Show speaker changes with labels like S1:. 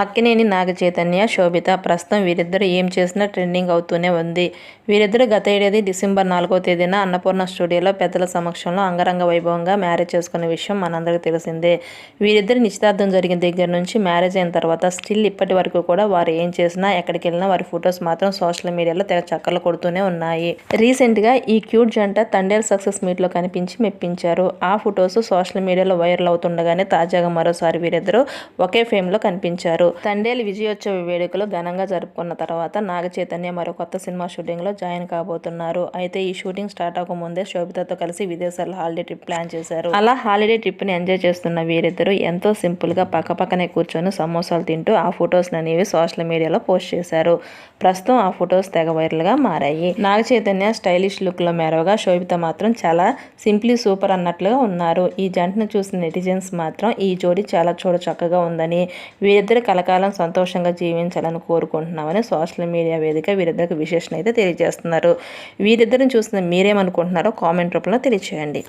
S1: అక్కినేని నాగచైతన్య శోభిత ప్రస్తుతం వీరిద్దరు ఏం చేసినా ట్రెండింగ్ అవుతూనే ఉంది. వీరిద్దరు గత ఏడాది డిసెంబర్ నాలుగో తేదీన అన్నపూర్ణ స్టూడియోలో పెద్దల సమక్షంలో అంగరంగ వైభవంగా మ్యారేజ్ చేసుకున్న విషయం మనందరికీ తెలిసిందే. వీరిద్దరి నిశ్చితార్థం జరిగిన దగ్గర నుంచి మ్యారేజ్ అయిన తర్వాత స్టిల్ ఇప్పటి వరకు కూడా వారు ఏం చేసినా ఎక్కడికి వెళ్ళినా వారి ఫొటోస్ మాత్రం సోషల్ మీడియాలో తెగ చక్కర్లు కొడుతూనే ఉన్నాయి. రీసెంట్గా ఈ క్యూట్ జంట తండేల్ సక్సెస్ మీట్లో కనిపించి మెప్పించారు. ఆ ఫొటోస్ సోషల్ మీడియాలో వైరల్ అవుతుండగానే తాజాగా మరోసారి వీరిద్దరూ ఒకే ఫేమ్లో కనిపించారు. తండేలు విజయోత్సవ వేడుకలు ఘనంగా జరుపుకున్న తర్వాత నాగ చైతన్య మరో కొత్త సినిమా షూటింగ్లో జాయిన్ కాబోతున్నారు. అయితే ఈ షూటింగ్ స్టార్ట్ అవ్వక ముందే శోభితతో కలిసి విదేశాల్లో హాలిడే ట్రిప్ ప్లాన్ చేశారు. అలా హాలిడే ట్రిప్ని ఎంజాయ్ చేస్తున్న వీరిద్దరూ ఎంతో సింపుల్గా పక్కపక్కనే కూర్చొని సమోసాలు తింటూ ఆ ఫొటోస్ అనేవి సోషల్ మీడియాలో పోస్ట్ చేశారు. ప్రస్తుతం ఆ ఫొటోస్ తెగ వైరల్గా మారాయి. నాగ చైతన్య స్టైలిష్ లుక్లో మేరవగా శోభిత మాత్రం చాలా సింప్లీ సూపర్ అన్నట్లుగా ఉన్నారు. ఈ జంటను చూసిన నెటిజన్స్ మాత్రం ఈ జోడీ చాలా చూడ చక్కగా ఉందని వీరిద్దరు కలకాలం సంతోషంగా జీవించాలని కోరుకుంటున్నామని సోషల్ మీడియా వేదిక వీరిద్దరికి విశేషణ అయితే తెలియజేస్తున్నారు. వీరిద్దరిని చూసిన మీరేమనుకుంటున్నారో కామెంట్ రూపంలో తెలియచేయండి.